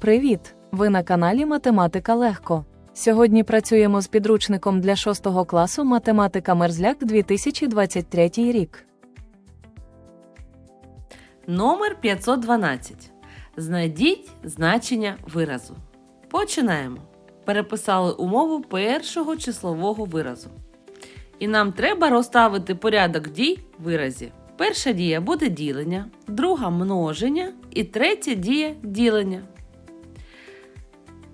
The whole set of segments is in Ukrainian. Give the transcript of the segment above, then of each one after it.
Привіт! Ви на каналі Математика Легко. Сьогодні працюємо з підручником для 6 класу Математика Мерзляк 2023 рік. Номер 512. Знайдіть значення виразу. Починаємо. Переписали умову першого числового виразу. І нам треба розставити порядок дій в виразі. Перша дія буде ділення, друга множення і третя дія ділення.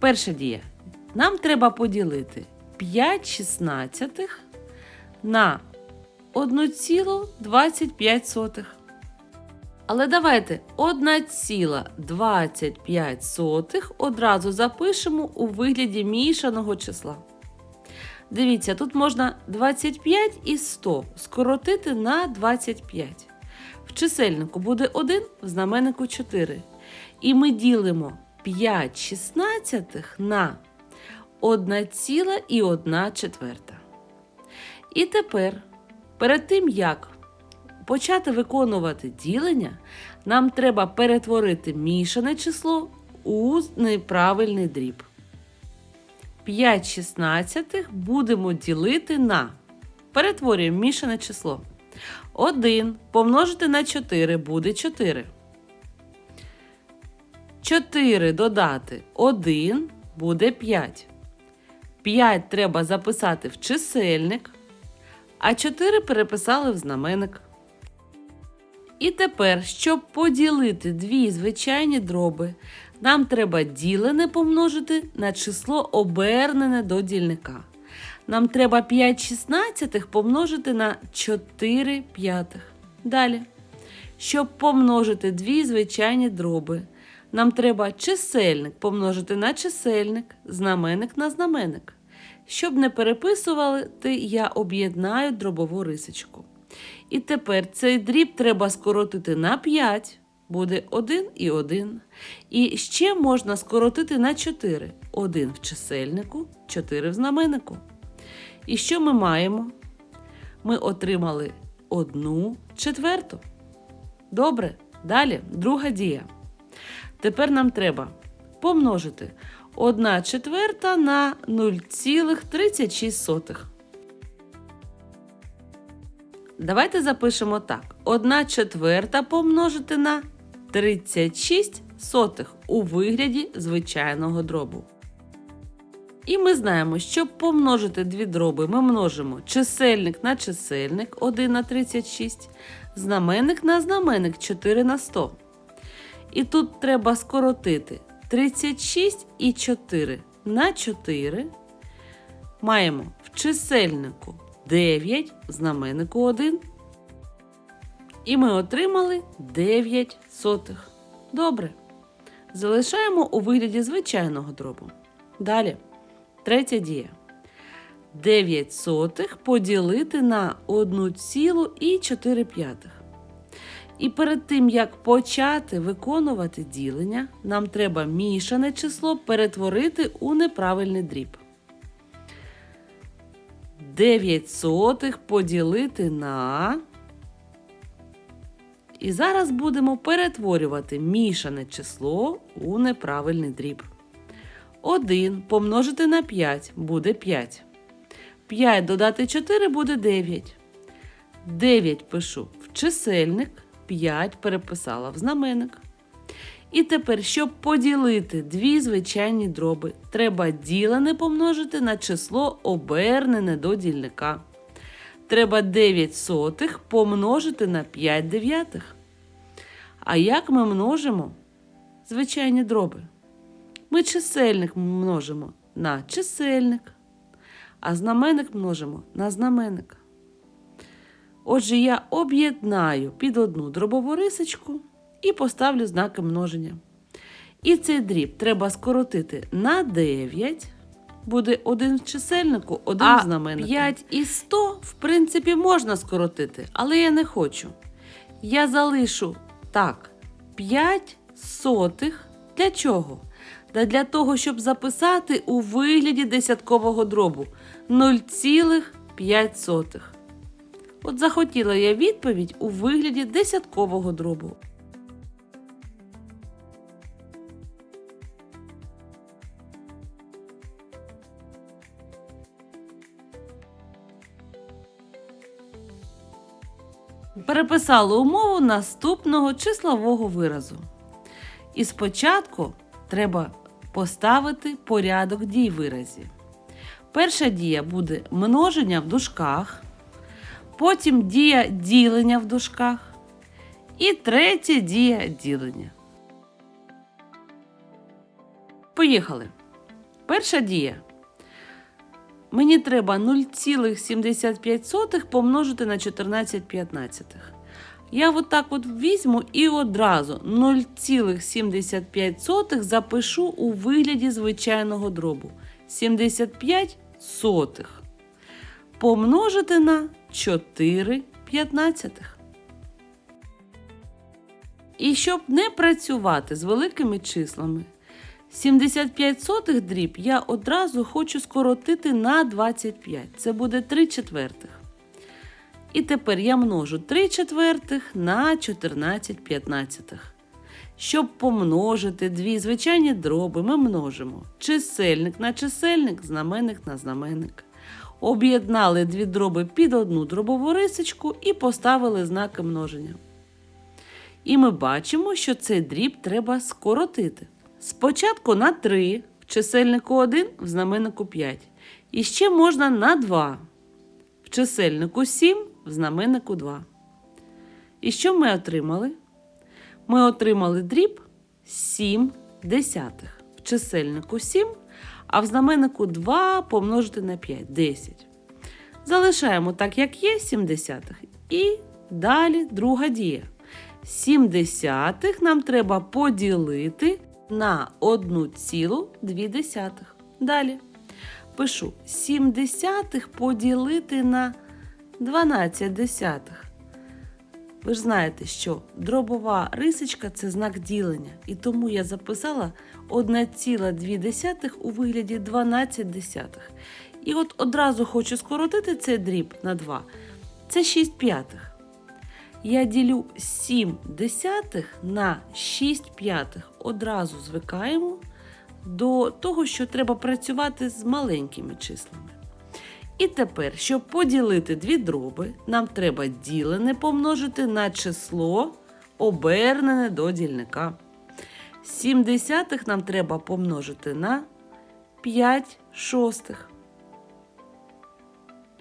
Перша дія. Нам треба поділити 5 шістнадцятих на 1,25. Але давайте 1,25 одразу запишемо у вигляді мішаного числа. Дивіться, тут можна 25 і 100 скоротити на 25. В чисельнику буде 1, в знаменнику 4. І ми ділимо 5 шістнадцятих на 1,1 четверта. І тепер, перед тим як почати виконувати ділення, нам треба перетворити мішане число у неправильний дріб. 5 шістнадцятих будемо ділити на. Перетворюємо мішане число. 1 помножити на 4 буде 4. 4 додати 1 буде 5. 5 треба записати в чисельник, а 4 переписали в знаменник. І тепер, щоб поділити дві звичайні дроби, нам треба ділене помножити на число обернене до дільника. Нам треба 5 шістнадцятих помножити на 4 п'ятих. Далі. Щоб помножити дві звичайні дроби, нам треба чисельник помножити на чисельник, знаменник на знаменник. Щоб не переписувати, я об'єднаю дробову рисочку. І тепер цей дріб треба скоротити на 5, буде 1 і 1. І ще можна скоротити на 4. 1 в чисельнику, 4 в знаменнику. І що ми маємо? Ми отримали 1 четверту. Добре, далі друга дія. Тепер нам треба помножити 1 четверта на 0,36. Давайте запишемо так: 1 четверта помножити на 36 сотих у вигляді звичайного дробу. І ми знаємо, щоб помножити дві дроби, ми множимо чисельник на чисельник 1 на 36, знаменник на знаменник 4 на 100. І тут треба скоротити 36 і 4 на 4. Маємо в чисельнику 9, в знаменнику 1. І ми отримали 9 сотих. Добре. Залишаємо у вигляді звичайного дробу. Далі. Третя дія. 9 сотих поділити на 1,4. І перед тим, як почати виконувати ділення, нам треба мішане число перетворити у неправильний дріб. 9 сотих поділити на. І зараз будемо перетворювати мішане число у неправильний дріб. 1 помножити на 5 буде 5. 5 додати 4 буде 9. 9 пишу в чисельник, 5 переписала в знаменник. І тепер, щоб поділити дві звичайні дроби, треба ділене помножити на число обернене до дільника. Треба 9 сотих помножити на 5 дев'ятих. А як ми множимо звичайні дроби? Ми чисельник множимо на чисельник, а знаменник множимо на знаменник. Отже, я об'єднаю під одну дробову рисочку і поставлю знаки множення. І цей дріб треба скоротити на 9. Буде один в чисельнику, один А в знаменнику. 5 і 100, в принципі, можна скоротити, але я не хочу. Я залишу так, 5 сотих. Для чого? Та для того, щоб записати у вигляді десяткового дробу 0,5. От захотіла я відповідь у вигляді десяткового дробу. Переписала умову наступного числового виразу. І спочатку треба поставити порядок дій виразі. Перша дія буде множення в дужках – потім дія ділення в дужках, і третя дія ділення. Поїхали. Перша дія. Мені треба 0,75 помножити на 14 п'ятнадцятих. Я от так от візьму і одразу 0,75 запишу у вигляді звичайного дробу. 75 сотих. Помножити на 4 п'ятнадцятих. І щоб не працювати з великими числами, 75 сотих дріб я одразу хочу скоротити на 25. Це буде 3 четвертих. І тепер я множу 3 четвертих на 14 п'ятнадцятих. Щоб помножити дві звичайні дроби, ми множимо чисельник на чисельник, знаменник на знаменник. Об'єднали дві дроби під одну дробову рисочку і поставили знаки множення. І ми бачимо, що цей дріб треба скоротити. Спочатку на 3, в чисельнику 1, в знаменнику 5. І ще можна на 2, в чисельнику 7, в знаменнику 2. І що ми отримали? Ми отримали дріб 7 десятих. Чисельнику 7, а в знаменнику 2 помножити на 5 10. Залишаємо так, як є, 7 десятих. І далі друга дія. 7 десятих нам треба поділити на 1,2. Далі пишу 7 десятих поділити на 12 десятих. Ви ж знаєте, що дробова рисочка це знак ділення, і тому я записала 1,2 у вигляді 12 десятих. І от одразу хочу скоротити цей дріб на 2. Це 6 п'ятих. Я ділю 7 десятих на 6 п'ятих. Одразу звикаємо до того, що треба працювати з маленькими числами. І тепер, щоб поділити дві дроби, нам треба ділене помножити на число, обернене до дільника. 7 десятих нам треба помножити на 5 шостих.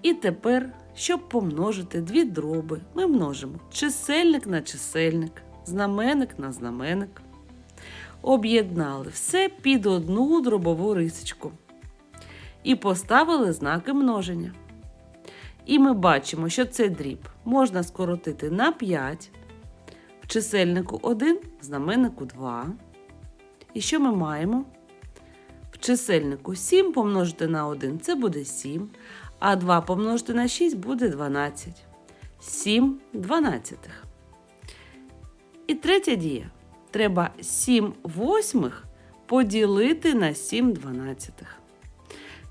І тепер, щоб помножити дві дроби, ми множимо чисельник на чисельник, знаменник на знаменник. Об'єднали все під одну дробову рисочку і поставили знаки множення. І ми бачимо, що цей дріб можна скоротити на 5, в чисельнику 1, в знаменнику 2. І що ми маємо? В чисельнику 7 помножити на 1 це буде 7, а 2 помножити на 6 буде 12. 7 дванадцятих. І третя дія. Треба 7 восьмих поділити на 7 дванадцятих.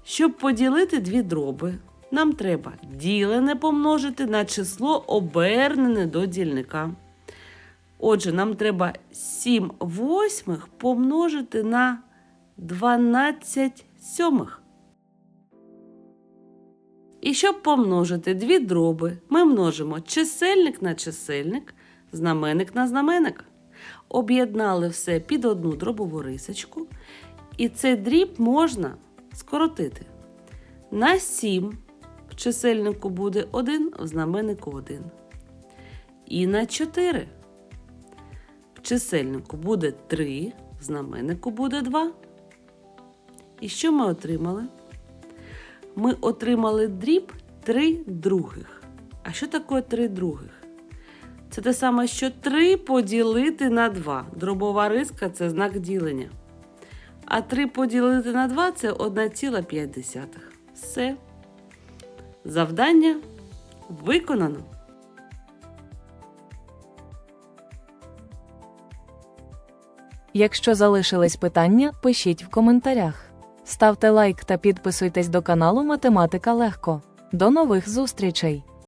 Щоб поділити дві дроби, нам треба ділене помножити на число обернене до дільника. Отже, нам треба 7 восьмих помножити на 12 сьомих. І щоб помножити дві дроби, ми множимо чисельник на чисельник, знаменник на знаменник. Об'єднали все під одну дробову рисочку, і цей дріб можна скоротити. На 7 в чисельнику буде 1, в знаменнику 1. І на 4 в чисельнику буде 3, в знаменнику буде 2. І що ми отримали? Ми отримали дріб 3 других. А що таке 3 других? Це те саме, що 3 поділити на 2. Дробова риска це знак ділення. А 3 поділити на 2 це 1,5. Все. Завдання виконано. Якщо залишились питання, пишіть в коментарях. Ставте лайк та підписуйтесь до каналу Математика Легко. До нових зустрічей!